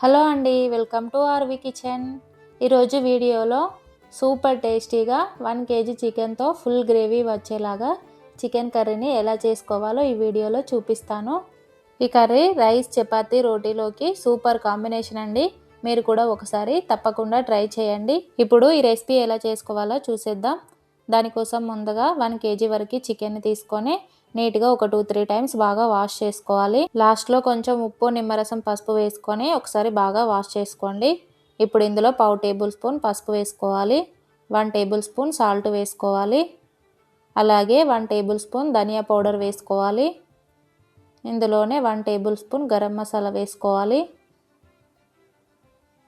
Hello అండి welcome to RV kitchen. ఈరోజు వీడియోలో సూపర్ టేస్టీగా వన్ కేజీ చికెన్తో ఫుల్ గ్రేవీ వచ్చేలాగా చికెన్ కర్రీని ఎలా చేసుకోవాలో ఈ వీడియోలో చూపిస్తాను. ఈ కర్రీ రైస్ చపాతీ రోటీలోకి సూపర్ కాంబినేషన్ అండి. మీరు కూడా ఒకసారి తప్పకుండా ట్రై చేయండి. ఇప్పుడు ఈ రెసిపీ ఎలా చేసుకోవాలో చూసేద్దాం. దానికోసం ముందుగా వన్ కేజీ వరకు చికెన్ తీసుకొని నీట్గా ఒక టూ త్రీ టైమ్స్ బాగా వాష్ చేసుకోవాలి. లాస్ట్లో కొంచెం ఉప్పు నిమ్మరసం పసుపు వేసుకొని ఒకసారి బాగా వాష్ చేసుకోండి. ఇప్పుడు ఇందులో పావు టేబుల్ స్పూన్ పసుపు వేసుకోవాలి. వన్ టేబుల్ స్పూన్ సాల్ట్ వేసుకోవాలి. అలాగే వన్ టేబుల్ స్పూన్ ధనియా పౌడర్ వేసుకోవాలి. ఇందులోనే one tablespoon garam masala వేసుకోవాలి.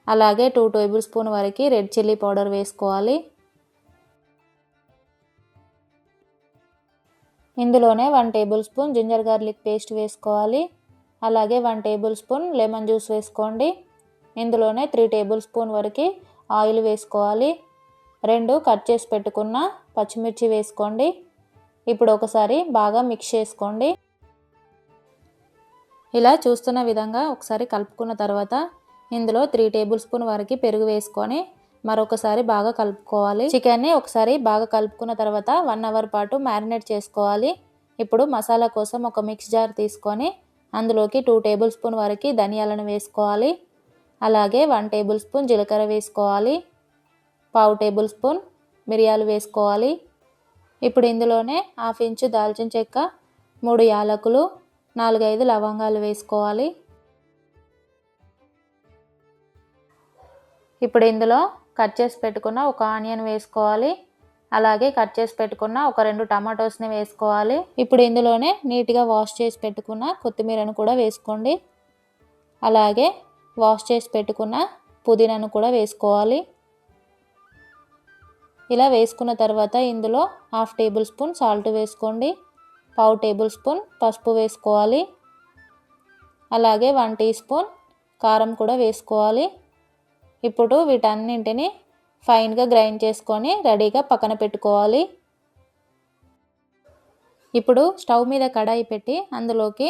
అలాగే టూ టేబుల్ స్పూన్ వరకు రెడ్ చిల్లీ పౌడర్ వేసుకోవాలి. ఇందులోనే one tablespoon ginger garlic paste వేసుకోవాలి. అలాగే one tablespoon lemon juice వేసుకోండి. ఇందులోనే త్రీ టేబుల్ స్పూన్ వరకు ఆయిల్ వేసుకోవాలి. రెండు కట్ చేసి పెట్టుకున్న పచ్చిమిర్చి వేసుకోండి. ఇప్పుడు ఒకసారి బాగా మిక్స్ చేసుకోండి. ఇలా చూస్తున్న విధంగా ఒకసారి కలుపుకున్న తర్వాత ఇందులో త్రీ టేబుల్ స్పూన్ వరకు పెరుగు వేసుకొని మరొకసారి బాగా కలుపుకోవాలి. చికెన్ని ఒకసారి బాగా కలుపుకున్న తర్వాత వన్ అవర్ పాటు మ్యారినేట్ చేసుకోవాలి. ఇప్పుడు మసాలా కోసం ఒక మిక్స్ జార్ తీసుకొని అందులోకి టూ టేబుల్ స్పూన్ వరకు ధనియాలను వేసుకోవాలి. అలాగే వన్ టేబుల్ స్పూన్ జీలకర్ర వేసుకోవాలి. పావు టేబుల్ స్పూన్ మిరియాలు వేసుకోవాలి. ఇప్పుడు ఇందులోనే హాఫ్ ఇంచు దాల్చిన చెక్క మూడు యాలకులు నాలుగైదు లవంగాలు వేసుకోవాలి. ఇప్పుడు ఇందులో కట్ చేసి పెట్టుకున్న ఒక ఆనియన్ వేసుకోవాలి. అలాగే కట్ చేసి పెట్టుకున్న ఒక రెండు టమాటోస్ని వేసుకోవాలి. ఇప్పుడు ఇందులోనే నీట్గా వాష్ చేసి పెట్టుకున్న కొత్తిమీరను కూడా వేసుకోండి. అలాగే వాష్ చేసి పెట్టుకున్న పుదీనాను కూడా వేసుకోవాలి. ఇలా వేసుకున్న తర్వాత ఇందులో హాఫ్ టేబుల్ స్పూన్ సాల్ట్ వేసుకోండి. పావు టేబుల్ స్పూన్ పసుపు వేసుకోవాలి. అలాగే వన్ టీ స్పూన్ కారం కూడా వేసుకోవాలి. ఇప్పుడు వీటన్నింటిని ఫైన్గా గ్రైండ్ చేసుకొని రెడీగా పక్కన పెట్టుకోవాలి. ఇప్పుడు స్టవ్ మీద కడాయి పెట్టి అందులోకి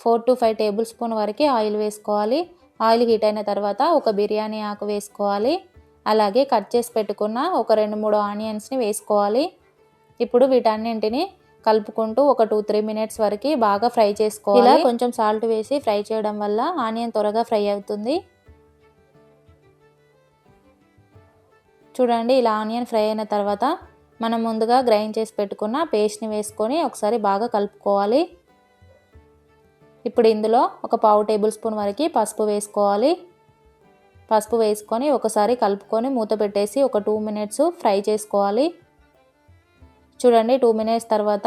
four to five tablespoon వరకు ఆయిల్ వేసుకోవాలి. ఆయిల్ హీట్ అయిన తర్వాత ఒక బిర్యానీ ఆకు వేసుకోవాలి. అలాగే కట్ చేసి పెట్టుకున్న ఒక రెండు మూడు ఆనియన్స్ని వేసుకోవాలి. ఇప్పుడు వీటన్నింటిని కలుపుకుంటూ ఒక టూ త్రీ మినిట్స్ వరకు బాగా ఫ్రై చేసుకోవాలి. ఇలా కొంచెం సాల్ట్ వేసి ఫ్రై చేయడం వల్ల ఆనియన్ త్వరగా ఫ్రై అవుతుంది. చూడండి ఇలా ఆనియన్ ఫ్రై అయిన తర్వాత మనం ముందుగా గ్రైండ్ చేసి పెట్టుకున్న పేస్ట్ని వేసుకొని ఒకసారి బాగా కలుపుకోవాలి. ఇప్పుడు ఇందులో ఒక పావు టేబుల్ స్పూన్ వరకు పసుపు వేసుకోవాలి. పసుపు వేసుకొని ఒకసారి కలుపుకొని మూత పెట్టేసి ఒక టూ మినిట్స్ ఫ్రై చేసుకోవాలి. చూడండి టూ మినిట్స్ తర్వాత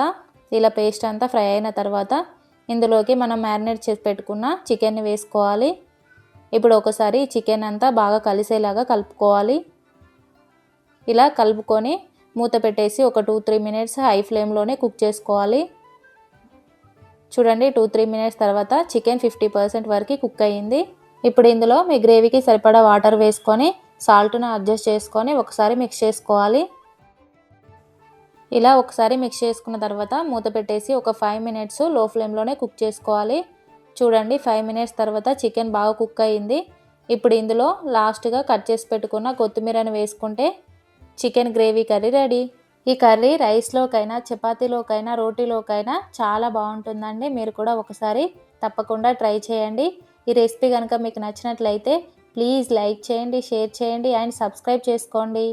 ఇలా పేస్ట్ అంతా ఫ్రై అయిన తర్వాత ఇందులోకి మనం మ్యారినేట్ చేసి పెట్టుకున్న చికెన్ని వేసుకోవాలి. ఇప్పుడు ఒకసారి చికెన్ అంతా బాగా కలిసేలాగా కలుపుకోవాలి. ఇలా కలుపుకొని మూత పెట్టేసి ఒక టూ త్రీ మినిట్స్ హై ఫ్లేమ్లోనే కుక్ చేసుకోవాలి. చూడండి టూ త్రీ మినిట్స్ తర్వాత చికెన్ ఫిఫ్టీ పర్సెంట్ వరకు కుక్ అయ్యింది. ఇప్పుడు ఇందులో మీ గ్రేవీకి సరిపడా వాటర్ వేసుకొని సాల్ట్ను అడ్జస్ట్ చేసుకొని ఒకసారి మిక్స్ చేసుకోవాలి. ఇలా ఒకసారి మిక్స్ చేసుకున్న తర్వాత మూత పెట్టేసి ఒక ఫైవ్ మినిట్స్లో ఫ్లేమ్లోనే కుక్ చేసుకోవాలి. చూడండి ఫైవ్ మినిట్స్ తర్వాత చికెన్ బాగా కుక్ అయ్యింది. ఇప్పుడు ఇందులో లాస్ట్గా కట్ చేసి పెట్టుకున్న కొత్తిమీరని వేసుకుంటే చికెన్ గ్రేవీ కర్రీ రెడీ. ఈ కర్రీ రైస్లోకైనా చపాతీలోకైనా రోటీలోకైనా చాలా బాగుంటుందండి. మీరు కూడా ఒకసారి తప్పకుండా ట్రై చేయండి. ఈ రెసిపీ కనుక మీకు నచ్చినట్లయితే ప్లీజ్ లైక్ చేయండి షేర్ చేయండి అండ్ సబ్స్క్రైబ్ చేసుకోండి.